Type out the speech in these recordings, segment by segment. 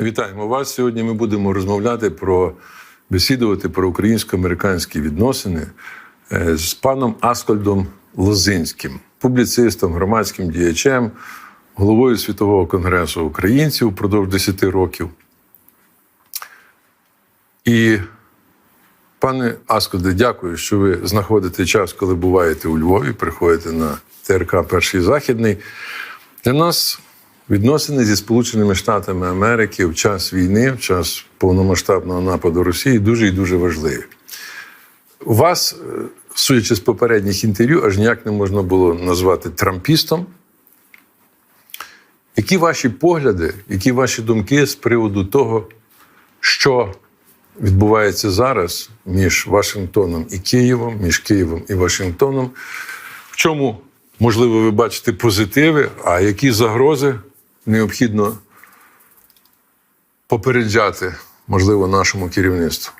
Вітаємо вас. Сьогодні ми будемо розмовляти про бесідувати про українсько-американські відносини е, з паном Аскольдом Лозинським, публіцистом, громадським діячем, головою Світового конгресу українців впродовж 10 років. І, пане Аскольде, дякую, що ви знаходите час, коли буваєте у Львові, приходите на ТРК Перший Західний. Для нас відносини зі Сполученими Штатами Америки в час війни, в час повномасштабного нападу Росії дуже і дуже важливі. Вас, е, судячи з попередніх інтерв'ю, аж ніяк не можна було назвати трампістом. Які ваші погляди, які ваші думки з приводу того, що відбувається зараз між Вашингтоном і Києвом, між Києвом і Вашингтоном? В чому, можливо, ви бачите позитиви, а які загрози необхідно попереджати, можливо, нашому керівництву?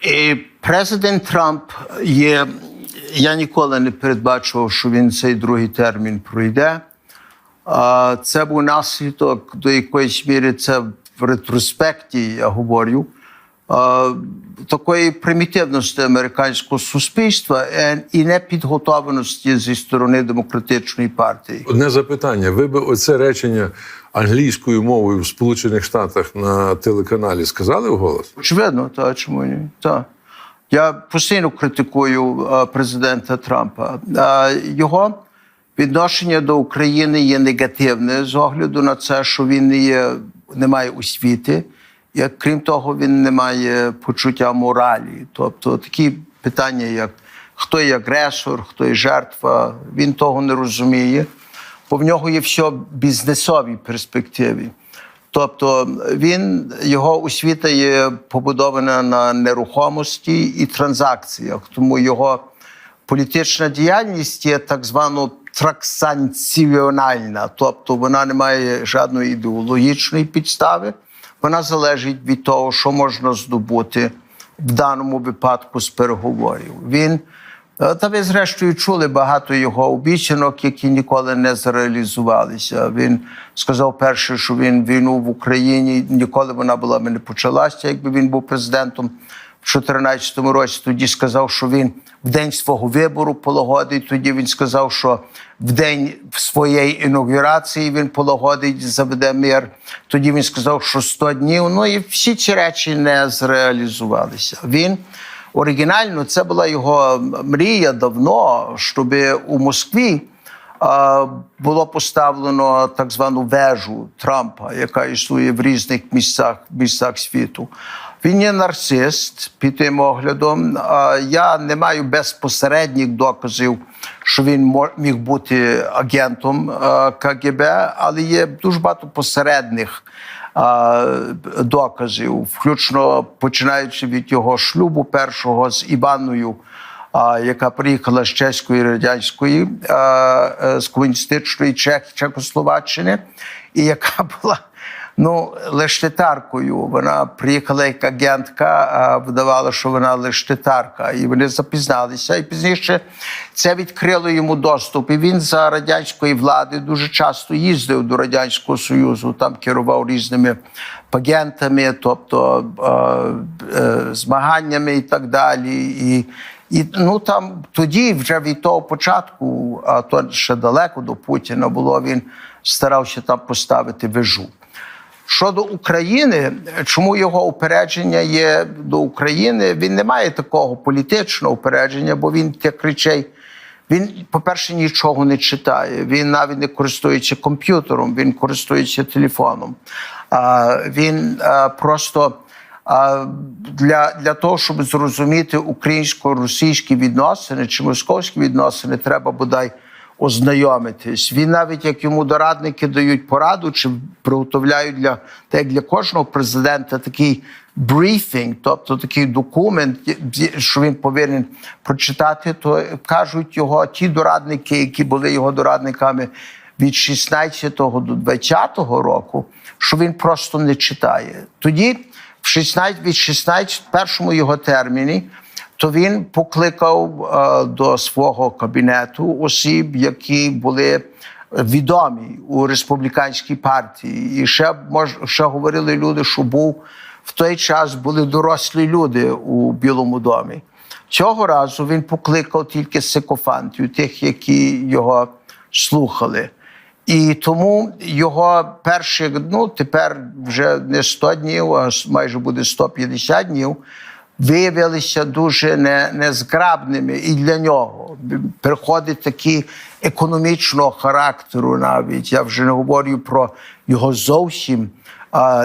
І президент Трамп є. Я ніколи не передбачував, що він цей другий термін пройде. Це був наслідок до якоїсь міри, це в ретроспекті, я говорю, такої примітивності американського суспільства е, і непідготовленості зі сторони демократичної партії. Одне запитання. Ви би оце речення англійською мовою в Сполучених Штатах на телеканалі сказали вголос? Очевидно, та чому ні? Так. Я постійно критикую е, президента Трампа. Е, його відношення до України є негативне з огляду на це, що він не, є, не має освіти. І, крім того, він не має почуття моралі. Тобто такі питання, як хто є агресор, хто є жертва, він того не розуміє, бо в нього є все в бізнесовій перспективі. Тобто він його освіта є побудована на нерухомості і транзакціях, тому його політична діяльність є так звано трансанкціональна, тобто вона не має жодної ідеологічної підстави. Вона залежить від того, що можна здобути в даному випадку з переговорів. Він е, та ви, зрештою, чули багато його обіцянок, які ніколи не зреалізувалися. Він сказав перше, що він війну в Україні ніколи вона була б не почалася, якби він був президентом в 2014 році. Тоді сказав, що він в день свого вибору полагодить. Тоді він сказав, що в день своєї інаугурації він полагодить, заведе мир. Тоді він сказав, що 100 днів. Ну і всі ці речі не зреалізувалися. Він оригінально це була його мрія давно, щоб у Москві. Було поставлено так звану вежу Трампа, яка існує в різних місцях, місцях світу. Він є нарцист під тим оглядом. Я не маю безпосередніх доказів, що він міг бути агентом КГБ, але є дуже багато посередних доказів, включно починаючи від його шлюбу першого з Іваною. Яка приїхала з чеської радянської е, з комуністичної Чех, Чехословаччини, і яка була ну лештитаркою. Вона приїхала як агентка, а видавала, що вона лештитарка. І вони запізналися. І пізніше це відкрило йому доступ. І він за радянської влади дуже часто їздив до радянського союзу, там керував різними пагентами, тобто е, змаганнями і так далі. І і ну там тоді, вже від того початку, а то ще далеко до Путіна було, він старався там поставити вежу. Щодо України, чому його упередження є до України? Він не має такого політичного упередження, бо він тих речей. Він, по-перше, нічого не читає. Він навіть не користується комп'ютером, він користується телефоном. А, він просто а, для, для того, щоб зрозуміти українсько-російські відносини чи московські відносини, треба бодай ознайомитись. Він навіть як йому дорадники дають пораду чи приготовляють для так як для кожного президента такий брифінг, тобто такий документ, що він повинен прочитати, то кажуть його ті дорадники, які були його дорадниками від 16 до 20 року, що він просто не читає. Тоді в 16, від 16 першому його терміні то він покликав е, до свого кабінету осіб, які були відомий у республіканській партії. І ще мож, ще говорили люди, що був в той час були дорослі люди у Білому домі. Цього разу він покликав тільки сикофантів, тих, які його слухали. І тому його перші, ну тепер вже не 100 днів, а майже буде 150 днів, виявилися дуже не, незграбними і для нього. Приходить такі економічного характеру навіть. Я вже не говорю про його зовсім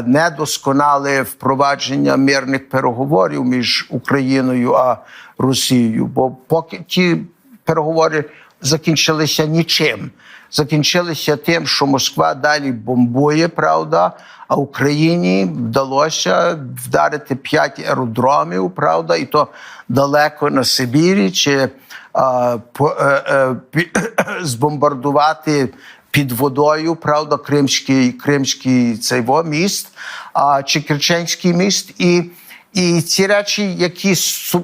недосконале впровадження мирних переговорів між Україною а Росією. Бо поки ті переговори закінчилися нічим. Закінчилися тим, що Москва далі бомбує, правда, а Україні вдалося вдарити п'ять аеродромів, правда, і то далеко на Сибірі, чи а, по, е, е, пі- збомбардувати під водою, правда, Кримський, Кримський цей во, міст, а, чи Керченський міст. І і ці речі, які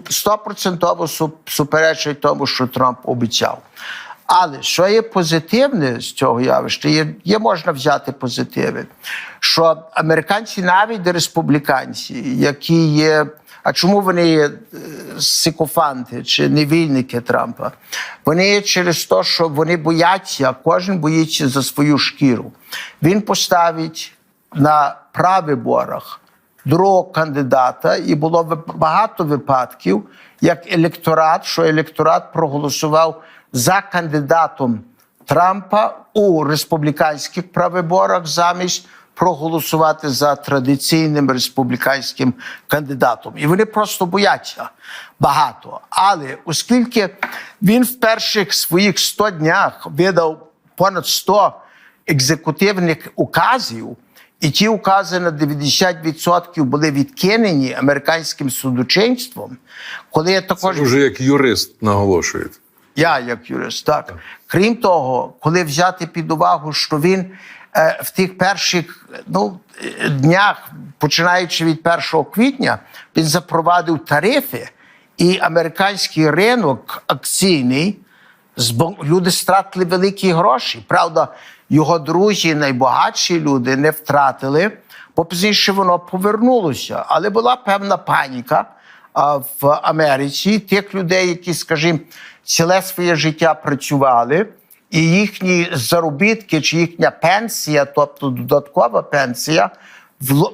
стопроцентово су- суперечать тому, що Трамп обіцяв. Але що є позитивне з цього явища, є, є можна взяти позитиви, що американці, навіть республіканці, які є. А чому вони є е, сикофанти чи невільники Трампа? Вони є через те, що вони бояться, кожен боїться за свою шкіру. Він поставить на правиборах другого кандидата, і було багато випадків, як електорат, що електорат проголосував за кандидатом Трампа у республіканських правиборах замість проголосувати за традиційним республіканським кандидатом. І вони просто бояться багато. Але оскільки він в перших своїх 100 днях видав понад 100 екзекутивних указів, і ті укази на 90% були відкинені американським судочинством, коли я також Вже як юрист наголошуєте. Я як юрист, так. Крім того, коли взяти під увагу, що він е, в тих перших ну, днях, починаючи від 1 квітня, він запровадив тарифи, і американський ринок акційний, люди стратили великі гроші. Правда, його друзі, найбагатші люди, не втратили, бо пізніше воно повернулося. Але була певна паніка а, в Америці тих людей, які, скажімо, ціле своє життя працювали, і їхні заробітки чи їхня пенсія, тобто додаткова пенсія,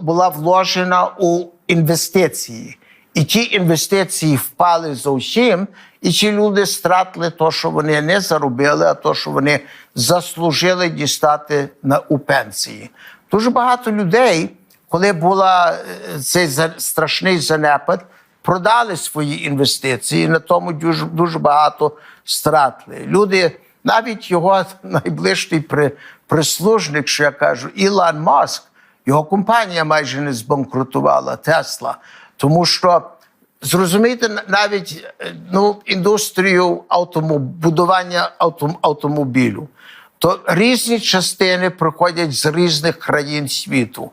була вложена у інвестиції. І ті інвестиції впали зовсім, і ті люди стратили те, що вони не заробили, а те, що вони заслужили дістати на у пенсії. Дуже багато людей, коли була е, цей страшний занепад, продали свої інвестиції, на тому дуже, дуже багато стратили. Люди, навіть його найближчий при, прислужник, що я кажу, Ілон Маск, його компанія майже не збанкрутувала Тесла, тому що. Зрозумійте навіть е, ну, індустрію будування автом... автомобілю. То різні частини приходять з різних країн світу.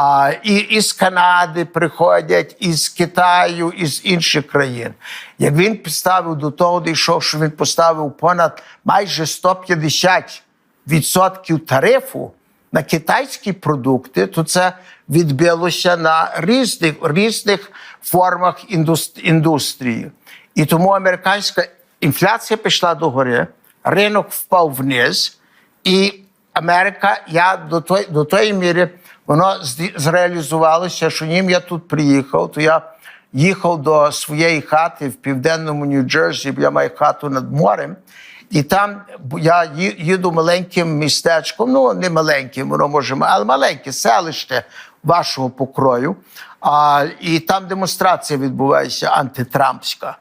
А, і, із Канади приходять, із Китаю, із інших країн. Як він поставив до того, дійшов, що він поставив понад майже 150 відсотків тарифу на китайські продукти, то це відбилося на різних, різних формах індустрії. І тому американська інфляція пішла догори, ринок впав вниз, і Америка, я до той, до тої міри, воно зреалізувалося, що ним я тут приїхав, то я їхав до своєї хати в південному Нью-Джерсі, я маю хату над морем. І там я їду маленьким містечком, ну не маленьким, воно може, але маленьке селище вашого покрою. А, і там демонстрація відбувається антитрампська.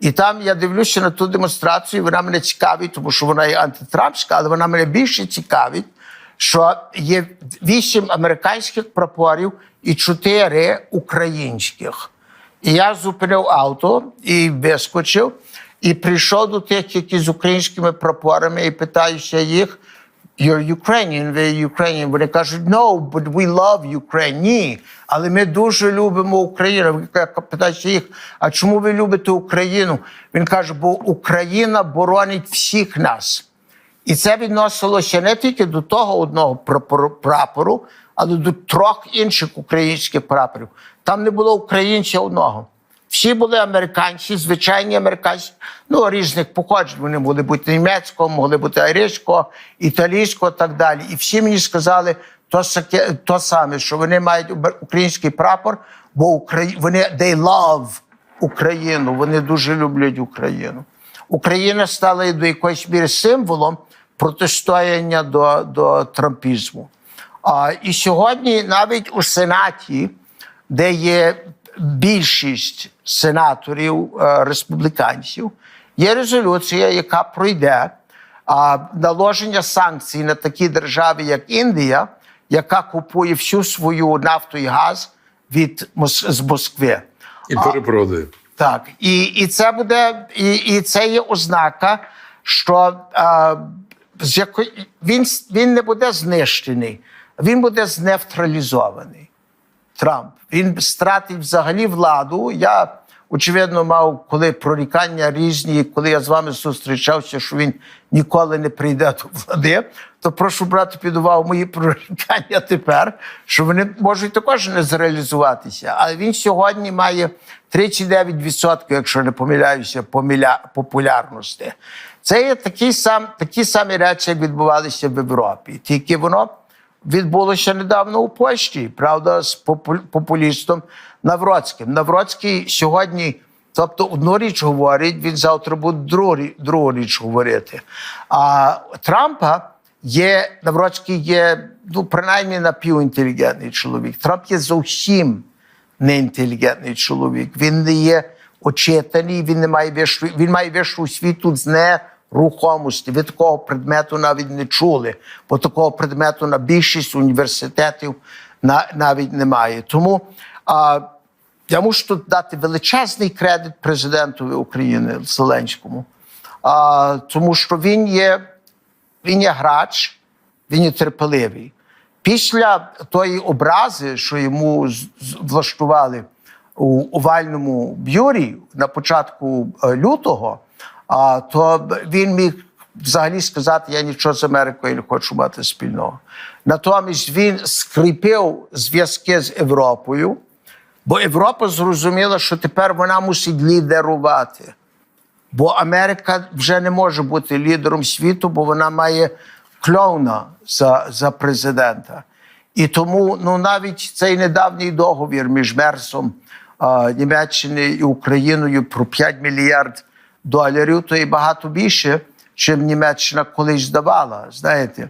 І там я дивлюся на ту демонстрацію, вона мене цікавить, тому що вона є антитрампська, але вона мене більше цікавить, що є вісім американських прапорів і чотири українських. І я зупинив авто і вискочив, і прийшов до тих, які з українськими прапорами, і питаюся їх. You're Ukrainian, ви Ukrainian. Вони кажуть, no, but we love Ukraine. Ні, але ми дуже любимо Україну. Я питаюся їх, а чому ви любите Україну? Він каже, бо Україна боронить всіх нас. І це відносилося не тільки до того одного прапору, але до трьох інших українських прапорів. Там не було українця одного. Всі були американці, звичайні американці, ну різних походжень. Вони могли бути німецького, могли бути айрійського, італійського і так далі. І всі мені сказали то, то саме, що вони мають український прапор, бо Украї... вони they love Україну, вони дуже люблять Україну. Україна стала до якоїсь міри символом протистояння до, до трампізму. А, і сьогодні навіть у Сенаті, де є більшість сенаторів е, республіканців, є резолюція, яка пройде а, наложення санкцій на такі держави, як Індія, яка купує всю свою нафту і газ від з Москви. І перепродає. Так, і, і це буде, і, і це є ознака, що а, з якої він, він не буде знищений, він буде зневтралізований. Трамп. Він стратить взагалі владу. Я, очевидно, мав коли прорікання різні, коли я з вами зустрічався, що він ніколи не прийде до влади. То прошу брати під увагу мої прорікання тепер, що вони можуть також не зреалізуватися. Але він сьогодні має 39%, якщо не помиляюся, популярності. Це є такі, сам, такі самі речі, як відбувалися в Європі. Тільки воно відбулося недавно у Польщі, правда, з попу- популістом Навроцьким. Навроцький сьогодні, тобто, одну річ говорить, він завтра буде другу, другу річ говорити. А Трампа є, Навроцький є, ну, принаймні напівінтелігентний чоловік. Трамп є зовсім неінтелігентний чоловік. Він не є очитаний, він не має вищу, він має вищу освіту з нерухомості. Ви такого предмету навіть не чули, бо такого предмету на більшість університетів на, навіть немає. Тому а, я мушу тут дати величезний кредит президентові України Зеленському, а, тому що він є він є грач, він є терпеливий. Після тої образи, що йому влаштували у овальному бюрі на початку е, лютого, а, то він міг взагалі сказати: я нічого з Америкою не хочу мати спільного. Натомість він скріпив зв'язки з Європою, бо Європа зрозуміла, що тепер вона мусить лідерувати. Бо Америка вже не може бути лідером світу, бо вона має клоуна за, за президента. І тому ну, навіть цей недавній договір між Мерсом а, Німеччини і Україною про 5 мільярд доларів, то і багато більше, чим Німеччина колись здавала. Знаєте.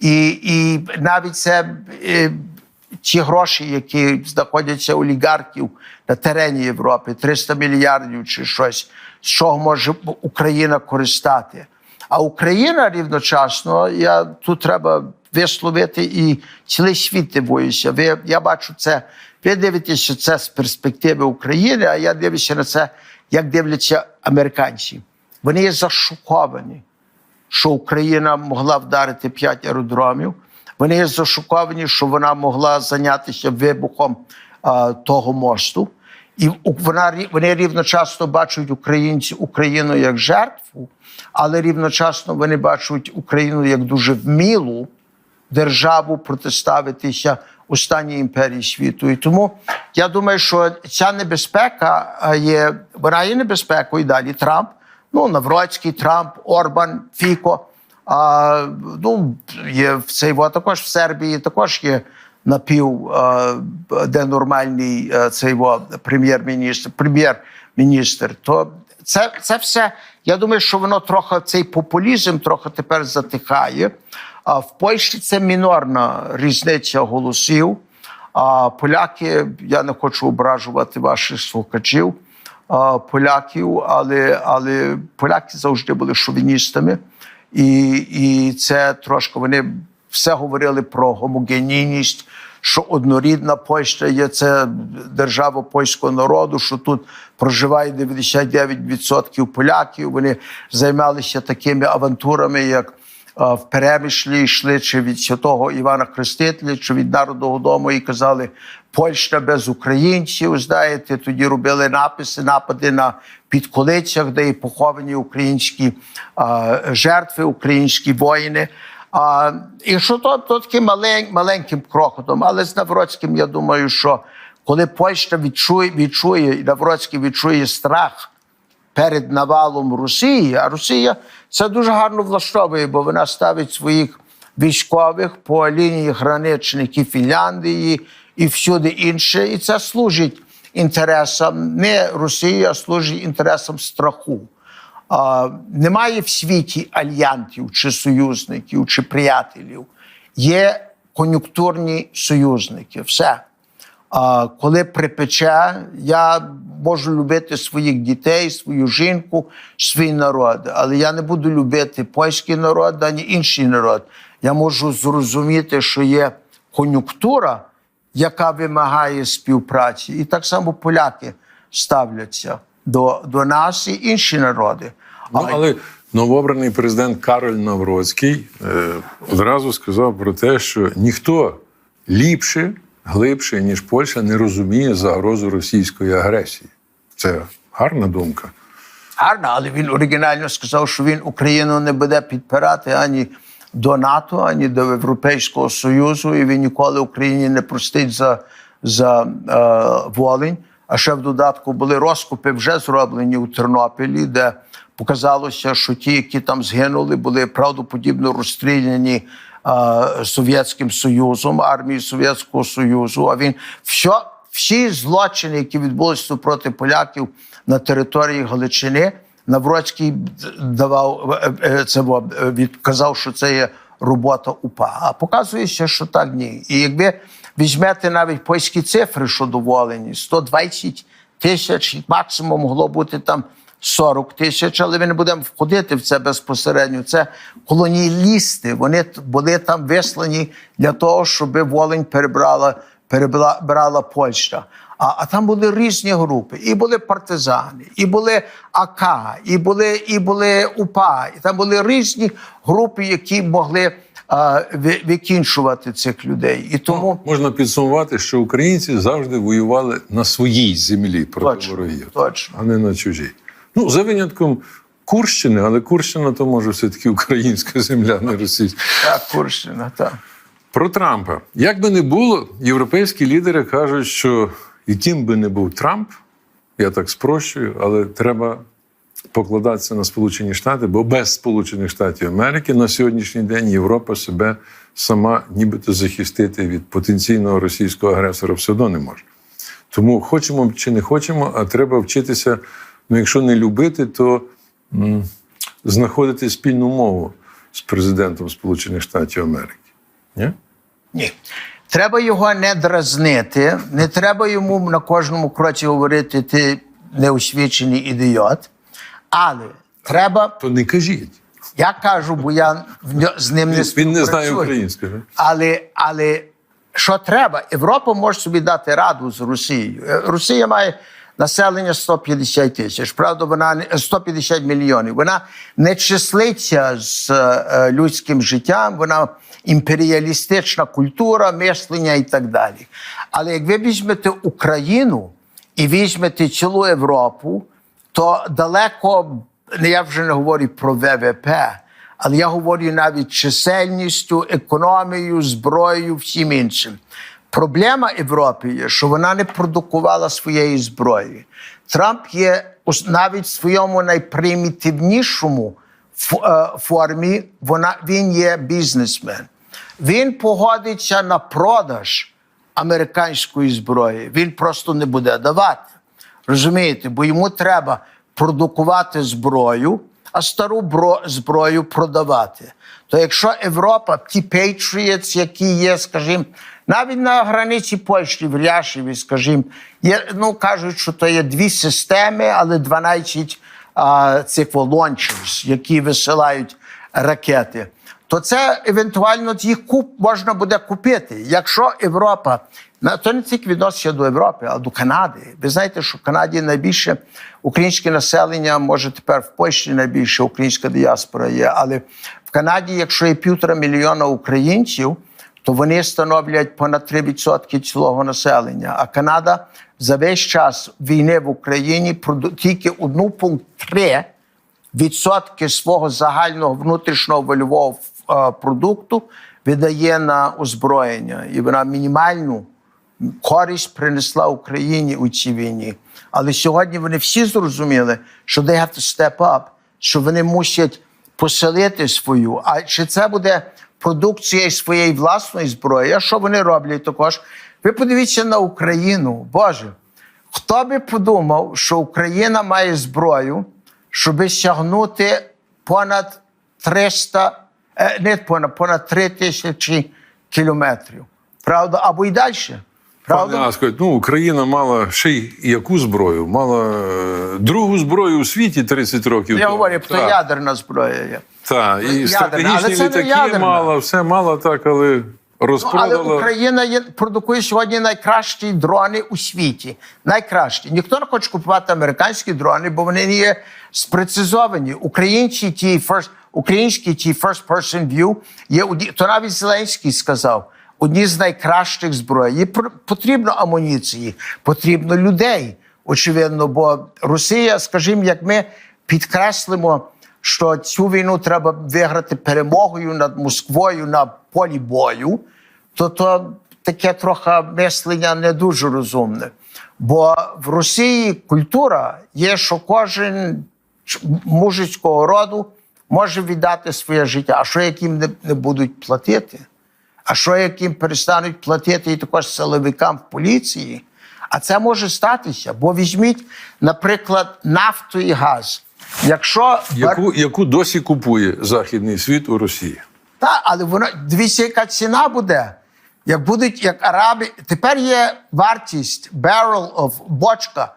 І, і навіть це. е, ті гроші, які знаходяться олігархів на терені Європи, 300 мільярдів чи щось, з чого може Україна користати. А Україна рівночасно, я тут треба висловити і цілий світ дивуюся. Ви, я бачу це, ви дивитеся це з перспективи України, а я дивлюся на це, як дивляться американці. Вони є зашоковані що Україна могла вдарити п'ять аеродромів. Вони є зашоковані, що вона могла зайнятися вибухом а, того мосту. І вона, вони рівночасно бачать українці Україну як жертву, але рівночасно вони бачать Україну як дуже вмілу державу протиставитися останній імперії світу. І тому я думаю, що ця небезпека є, вона є небезпекою далі Трамп. Ну, Навроцький, Трамп, Орбан, Фіко. А, ну, є в цей во, також в Сербії також є напів, де нормальний а, цей во, прем'єр-міністр, прем'єр-міністр. То це, це все. Я думаю, що воно трохи цей популізм трохи тепер затихає. А в Польщі це мінорна різниця голосів. А поляки, я не хочу ображувати ваших слухачів, поляків, але, але поляки завжди були шовіністами, і, і це трошки вони все говорили про гомогенійність, що однорідна Польща є це держава польського народу, що тут проживає 99% поляків. Вони займалися такими авантурами, як в перемишлі йшли чи від святого Івана Хрестителя, чи від Народного дому і казали Польща без українців. Знаєте, тоді робили написи, напади на підколицях, де і поховані українські а, жертви, українські воїни. А, і що то, то таким малень, маленьким крокотом, але з Навроцьким, я думаю, що коли Польща відчує, відчує, і Навроцький відчує страх перед навалом Росії, а Росія це дуже гарно влаштовує, бо вона ставить своїх військових по лінії граничних і Фінляндії, і всюди інше. І це служить інтересам не Росії, а служить інтересам страху. А, немає в світі альянтів, чи союзників, чи приятелів. Є кон'юнктурні союзники. Все. А коли припече, я можу любити своїх дітей, свою жінку, свій народ, але я не буду любити польський народ, ані інший народ. Я можу зрозуміти, що є кон'юнктура, яка вимагає співпраці, і так само поляки ставляться до, до нас і інші народи. Ну, але новообраний президент Кароль Навроцький е, одразу сказав про те, що ніхто ліпше, глибше, ніж Польща, не розуміє загрозу російської агресії. Це гарна думка. Гарно, але він оригінально сказав, що він Україну не буде підпирати ані до НАТО, ані до Європейського Союзу, і він ніколи Україні не простить за, за е, Волинь. А ще в додатку були розкопи вже зроблені у Тернополі, де показалося, що ті, які там згинули, були правдоподібно розстріляні Совєтським Союзом, армією Совєтського Союзу. А він все, всі злочини, які відбулися проти поляків на території Галичини, Навроцький давав е, е, це е, відказав, що це є робота УПА. А показується, що так ні. І якби візьмете навіть польські цифри, що доволені, 120 тисяч, максимум могло бути там 40 тисяч, але ми не будемо входити в це безпосередньо. Це колоніалісти. Вони були там вислані для того, щоб Волинь перебрала, перебрала Польща. А, а там були різні групи. І були партизани, і були АК, і були, і були УПА. І там були різні групи, які могли а, викінчувати цих людей. І тому Можна підсумувати, що українці завжди воювали на своїй землі проти Точно, ворогів, точно. а не на чужій. Ну, за винятком Курщини, але Курщина то може все-таки українська земля, не російська. так, Курщина, так. Про Трампа. Як би не було, європейські лідери кажуть, що яким би не був Трамп, я так спрощую, але треба покладатися на Сполучені Штати, бо без Сполучених Штатів Америки на сьогоднішній день Європа себе сама нібито захистити від потенційного російського агресора все одно не може. Тому хочемо чи не хочемо, а треба вчитися. Ну, якщо не любити, то м, знаходити спільну мову з президентом Сполучених Штатів Америки. Ні? Ні. Треба його не дразнити, не треба йому на кожному кроці говорити ти неосвічений ідіот. Але треба, То не кажіть. я кажу, бо я з ним не Він не знає співпрацюю. української. Але, але що треба? Європа може собі дати раду з Росією. Е, Росія має населення 150 тисяч. Правда, вона не 150 мільйонів. Вона не числиться з е, людським життям. Вона імперіалістична культура, мислення і так далі. Але як ви візьмете Україну і візьмете цілу Європу, то далеко я вже не говорю про ВВП, але я говорю навіть чисельністю, економією, зброєю, всім іншим. Проблема Європи є, що вона не продукувала своєї зброї. Трамп є навіть в своєму найпримітивнішому е, формі, вона, він є бізнесмен. Він погодиться на продаж американської зброї. Він просто не буде давати. Розумієте, бо йому треба продукувати зброю, а стару бро- зброю продавати. То якщо Європа, ті Patriots, які є, скажімо, навіть на границі Польщі в Ряшеві, скажімо, є, ну кажуть, що то є дві системи, але 12 а, цих лончерс, які висилають ракети то це евентуально їх куп можна буде купити. Якщо Європа, то не тільки відноситься до Європи, а до Канади. Ви знаєте, що в Канаді найбільше українське населення, може тепер в Польщі найбільше українська діаспора є, але в Канаді, якщо є півтора мільйона українців, то вони становлять понад 3% цілого населення. А Канада за весь час війни в Україні тільки 1,3 відсотки свого загального внутрішнього вольового продукту видає на озброєння, і вона мінімальну користь принесла Україні у цій війні. Але сьогодні вони всі зрозуміли, що they have to step up, що вони мусять поселити свою. А чи це буде продукція своєї власної зброї? А що вони роблять також? Ви подивіться на Україну, Боже. Хто би подумав, що Україна має зброю, щоб сягнути понад 300, е, не понад, понад 3 тисячі кілометрів. Правда? Або й далі. Правда? Пане Аско, ну Україна мала ще й яку зброю? Мала е, другу зброю у світі 30 років. Я тому. говорю, то ядерна зброя є. Так, і Ядерна, стратегічні але це не літаки ядерна. мала, все мала так, але Ну, але. Україна є, продукує сьогодні найкращі дрони у світі. Найкращі. Ніхто не хоче купувати американські дрони, бо вони не є спрецизовані. Українці ті first, українські ті first person view є то навіть Зеленський сказав. Одні з найкращих зброй. Їй потрібно амуніції, потрібно людей. Очевидно, бо Росія, скажімо, як ми підкреслимо, що цю війну треба виграти перемогою над Москвою на полі бою, то то таке трохи мислення не дуже розумне. Бо в Росії культура є, що кожен мужицького роду може віддати своє життя. А що як їм не, не будуть платити? А що як їм перестануть платити і також силовикам в поліції? А це може статися, бо візьміть, наприклад, нафту і газ. Якщо Яку, яку досі купує західний світ у Росії? та, але воно дивіться, яка ціна буде. Як будуть як араби, тепер є вартість barrel of бочка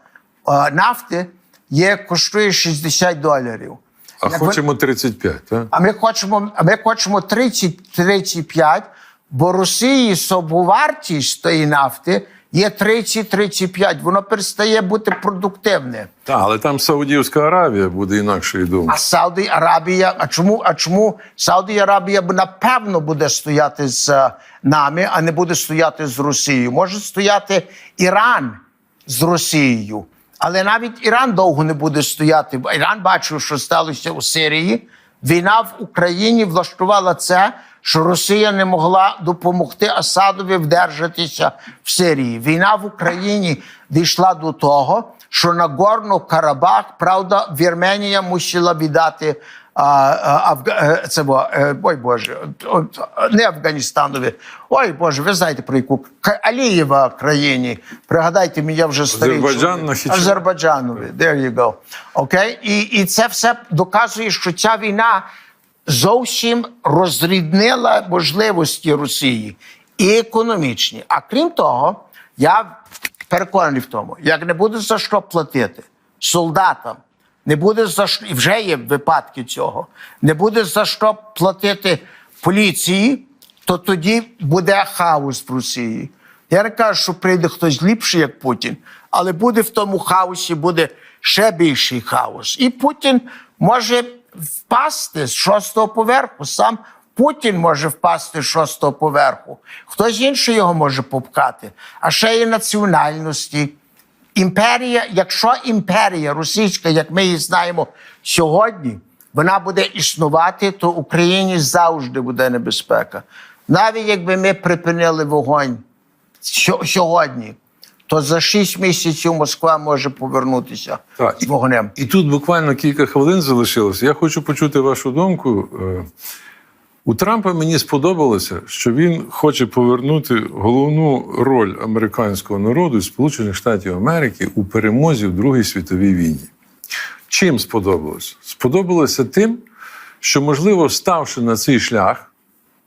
е, нафти є коштує 60 доларів. А Як хочемо 35, так? а ми хочемо, а ми хочемо 30-35, бо Росії собовартість тої нафти є 30-35. Воно перестає бути продуктивне. Так, але там Саудівська Аравія буде інакшої думки. А Сауді Арабія, а чому, а чому Сауді Арабія напевно буде стояти з е, нами, а не буде стояти з Росією? Може стояти Іран з Росією. Але навіть Іран довго не буде стояти. Іран бачив, що сталося у Сирії. Війна в Україні влаштувала це, що Росія не могла допомогти Асадові вдержатися в Сирії. Війна в Україні дійшла до того, що на Горно Карабах, правда, Вірменія мусила віддати. А, а, е, це бо, е, ой Боже, не Афганістанові. Ой Боже, ви знаєте про яку Алієва країні. Пригадайте мені, я вже старий. Азербайджан чоловік. на Хічі- Азербайджанові. There you go. Окей? І, і це все доказує, що ця війна зовсім розріднила можливості Росії і економічні. А крім того, я переконаний в тому, як не буде за що платити солдатам, не буде за що, і вже є випадки цього, не буде за що платити поліції, то тоді буде хаос в Росії. Я не кажу, що прийде хтось ліпший, як Путін, але буде в тому хаосі, буде ще більший хаос. І Путін може впасти з шостого поверху. Сам Путін може впасти з шостого поверху. Хтось інший його може попкати. А ще є національності. Імперія, якщо імперія російська, як ми її знаємо сьогодні, вона буде існувати, то Україні завжди буде небезпека. Навіть якби ми припинили вогонь сьогодні, то за 6 місяців Москва може повернутися Так, з вогнем. І тут буквально кілька хвилин залишилося. Я хочу почути вашу думку. Е, У Трампа мені сподобалося, що він хоче повернути головну роль американського народу і Сполучених Штатів Америки у перемозі в Другій світовій війні. Чим сподобалося? Сподобалося тим, що, можливо, ставши на цей шлях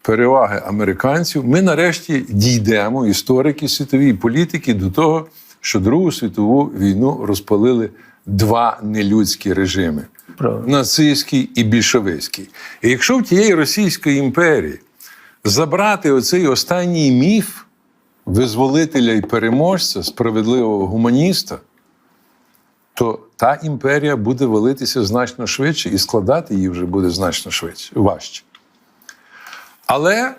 переваги американців, ми нарешті дійдемо, історики світові і політики, до того, що Другу світову війну розпалили два нелюдські режими Правда. нацистський і більшовицький. І якщо в тієї Російської імперії забрати оцей останній міф визволителя і переможця, справедливого гуманіста, то та імперія буде валитися значно швидше, і складати її вже буде значно швидше, важче. Але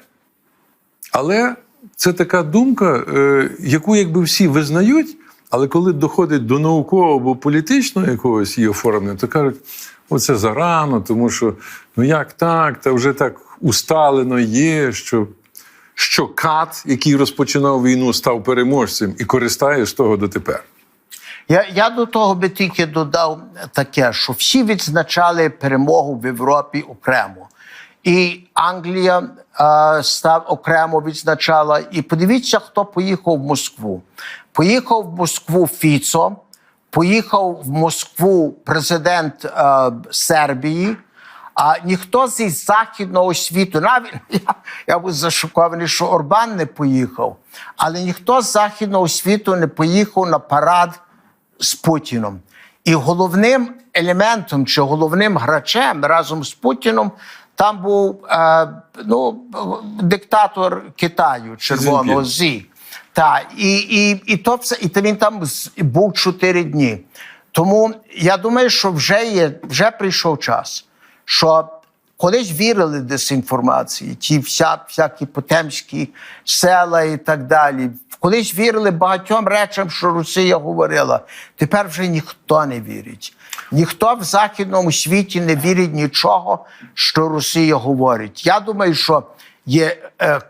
Але це така думка, е, яку якби всі визнають, але коли доходить до наукового або політичного якогось її оформлення, то кажуть, оце зарано, тому що ну як так, та вже так усталено є, що, що кат, який розпочинав війну, став переможцем і користає з того дотепер. Я, я до того би тільки додав таке, що всі відзначали перемогу в Європі окремо. І Англія е, став окремо відзначала. І подивіться, хто поїхав в Москву. Поїхав в Москву Фіцо, поїхав в Москву президент е, Сербії. А ніхто зі західного світу, навіть я, я був зашокований, що Орбан не поїхав, але ніхто з західного світу не поїхав на парад з Путіном. І головним елементом чи головним грачем разом з Путіном там був е, ну, диктатор Китаю, червоного Зі. Та, і, і, і, то все, і він там був чотири дні. Тому я думаю, що вже є, вже прийшов час, що колись вірили дезінформації, ті вся, всякі потемські села і так далі. Колись вірили багатьом речам, що Росія говорила. Тепер вже ніхто не вірить. Ніхто в західному світі не вірить нічого, що Росія говорить. Я думаю, що є. Е,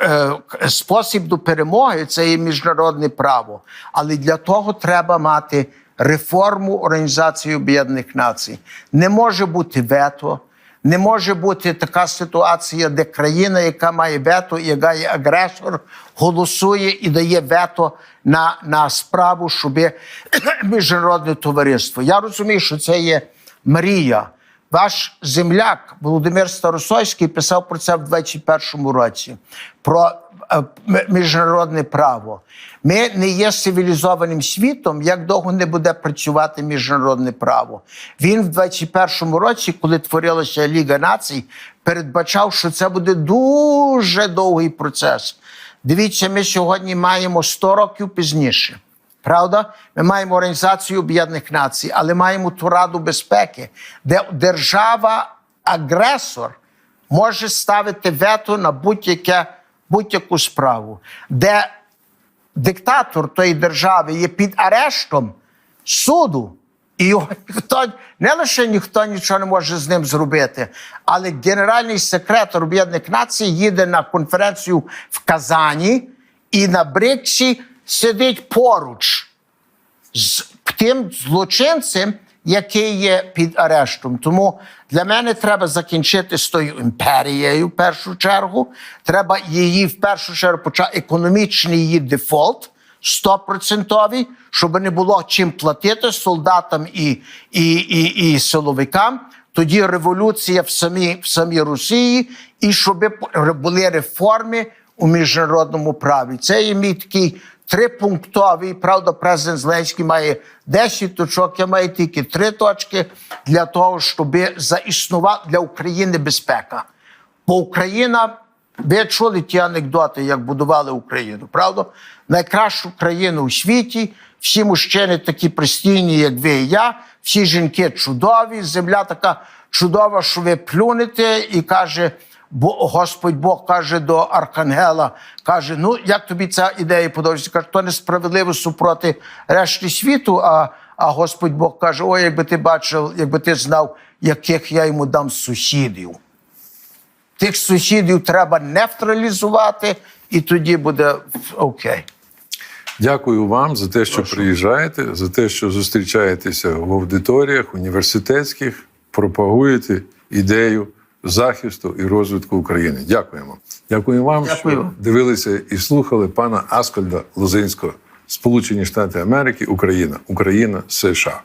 е, спосіб до перемоги це є міжнародне право. Але для того треба мати реформу Організації Об'єднаних Націй. Не може бути вето. Не може бути така ситуація, де країна, яка має вето, яка є агресор, голосує і дає вето на, на справу, щоб міжнародне товариство. Я розумію, що це є мрія. Ваш земляк Володимир Старосойський писав про це в 21-му році, про міжнародне право. Ми не є цивілізованим світом, як довго не буде працювати міжнародне право. Він в 21-му році, коли творилася Ліга націй, передбачав, що це буде дуже довгий процес. Дивіться, ми сьогодні маємо 100 років пізніше. Правда, ми маємо Організацію Об'єднаних Націй, але маємо ту Раду безпеки, де держава-агресор може ставити вето на будь-яке, будь-яку справу, де диктатор тої держави є під арештом суду, і його ніхто не лише ніхто нічого не може з ним зробити, але генеральний секретар Об'єднаних Націй їде на конференцію в Казані і на бричці сидить поруч з тим злочинцем, який є під арештом. Тому для мене треба закінчити з тою імперією в першу чергу. Треба її в першу чергу почати економічний її дефолт. Стопроцентовий, щоб не було чим платити солдатам і, і, і, і силовикам. Тоді революція в самій, в самій Росії, і щоб були реформи у міжнародному праві. Це є мій такий трипунктовий. Правда, президент Зеленський має 10 точок, я маю тільки три точки для того, щоб заіснувала для України безпека. Бо Україна, ви чули ті анекдоти, як будували Україну, правда? Найкращу країну у світі, всі мужчини такі пристійні, як ви і я, всі жінки чудові, земля така чудова, що ви плюнете, і каже. Бо Господь Бог каже до Архангела, каже: ну як тобі ця ідея подобається? Каже, то несправедливо супроти решти світу. А, а Господь Бог каже: Ой, якби ти бачив, якби ти знав, яких я йому дам сусідів. Тих сусідів треба нейтралізувати, і тоді буде окей. Дякую вам за те, що приїжджаєте, за те, що зустрічаєтеся в аудиторіях університетських, пропагуєте ідею захисту і розвитку України. Дякуємо. Дякую вам, Дякую. що дивилися і слухали пана Аскольда Лозинського. Сполучені Штати Америки, Україна, Україна, США.